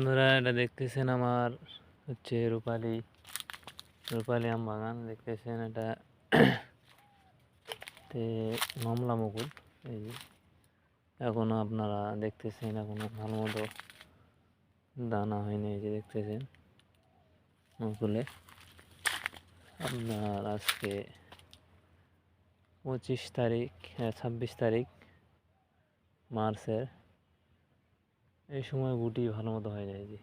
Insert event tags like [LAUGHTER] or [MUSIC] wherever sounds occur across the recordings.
বন্ধুরা, এটা দেখতেছেন আমার হচ্ছে রূপালি রূপালি আম বাগান, দেখতেছেন এটা [COUGHS] তে মামলা মুকুল, এই যে। এখনও আপনারা দেখতেছেন, এখনও ভালো মতো দানা হয়নি, এই যে দেখতেছেন মুকুলে। আপনার আজকে পঁচিশ তারিখ, ছাব্বিশ তারিখ, মার্চের এই সময় গুটি ভালো মতো হয়ে যায় যে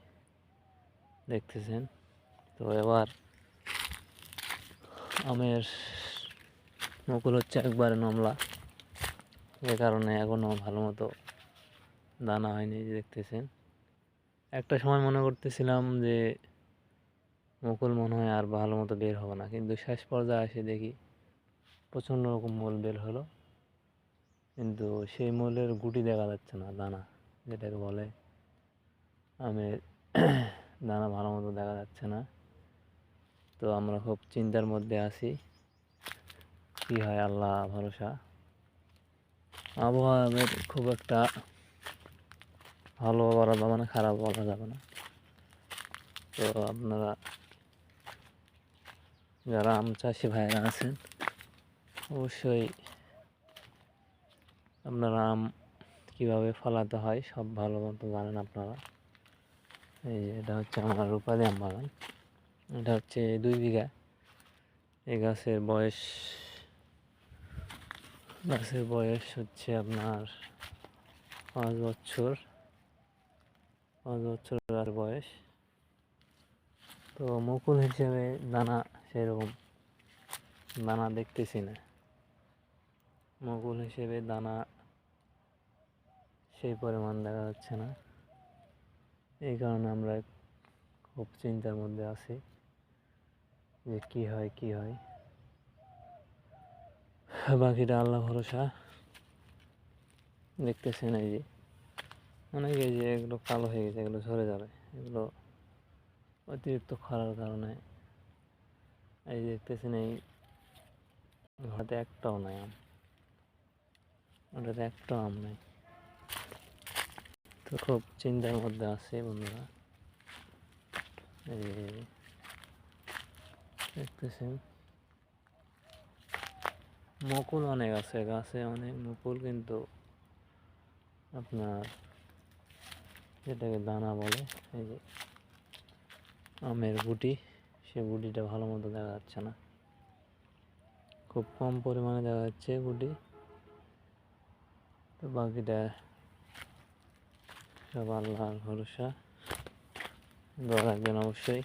দেখতেছেন? তো এবার আমের মুকুল হচ্ছে একবারে নমলা। যে কারণে এখনও ভালো মতো দানা হয়নি যে দেখতেছেন? একটা সময় মনে করতেছিলাম যে মুকুল মনে হয় আর ভালো মতো বের হবে না, কিন্তু শেষ পর্যায়ে এসে দেখি প্রচণ্ড রকম মূল বের হলো। কিন্তু সেই মূলের গুটি দেখা যাচ্ছে না, দানা। যেটাকে বলে। আমের [CLEARS THROAT] দানা ভালো মতো দেখা যাচ্ছে না। তো আমরা খুব চিন্তার মধ্যে আছি। কী হয় আল্লাহ ভরসা। আবহাওয়ার খুব একটা ভালো বলা যাবে না, খারাপ বলা যাবে না। তো আপনারা যারা আম চাষি ভাইরা আছেন, অবশ্যই আপনারা আম কীভাবে ফলাতে হয়, সব ভালো মতো জানেন আপনারা। এই যে এটা হচ্ছে আমার রূপালি আম বাগান। এটা হচ্ছে দুই বিঘা। এই গাছের বয়স গাছের বয়স হচ্ছে আপনার পাঁচ বছর। পাঁচ বছর আর বয়স। তো মুকুল হিসেবে দানা সেরকম, দানা দেখতেছি না। মুকুল হিসেবে দানা সেই পরিমাণ দেখা যাচ্ছে না। এই কারণে আমরা খুব চিন্তার মধ্যে আছি যে কী হয় কী হয়। বাকিটা আল্লাহ ভরসা। দেখতেছেন এই যে, অনেকে যে এগুলো কালো হয়ে গেছে, এগুলো ঝরে যাবে, এগুলো অতিরিক্ত খরার কারণে। এই দেখতেছেন এই ঘাটে একটাও নাই আম। ওটাতে একটাও আম নাই। তো খুব চিন্তার মধ্যে আছে বন্ধুরা। দেখতেছেন মুকুল অনেক আছে গাছে অনেক মুকুল, কিন্তু আপনার যেটাকে দানা বলে, এই যে আমের গুটি, সে গুটিটা ভালো মতো দেখা যাচ্ছে না। খুব কম পরিমাণে দেখা যাচ্ছে গুটি। তো বাকিটা সব আল্লাহর ভরসা দোয়া রাখবেন অবশ্যই।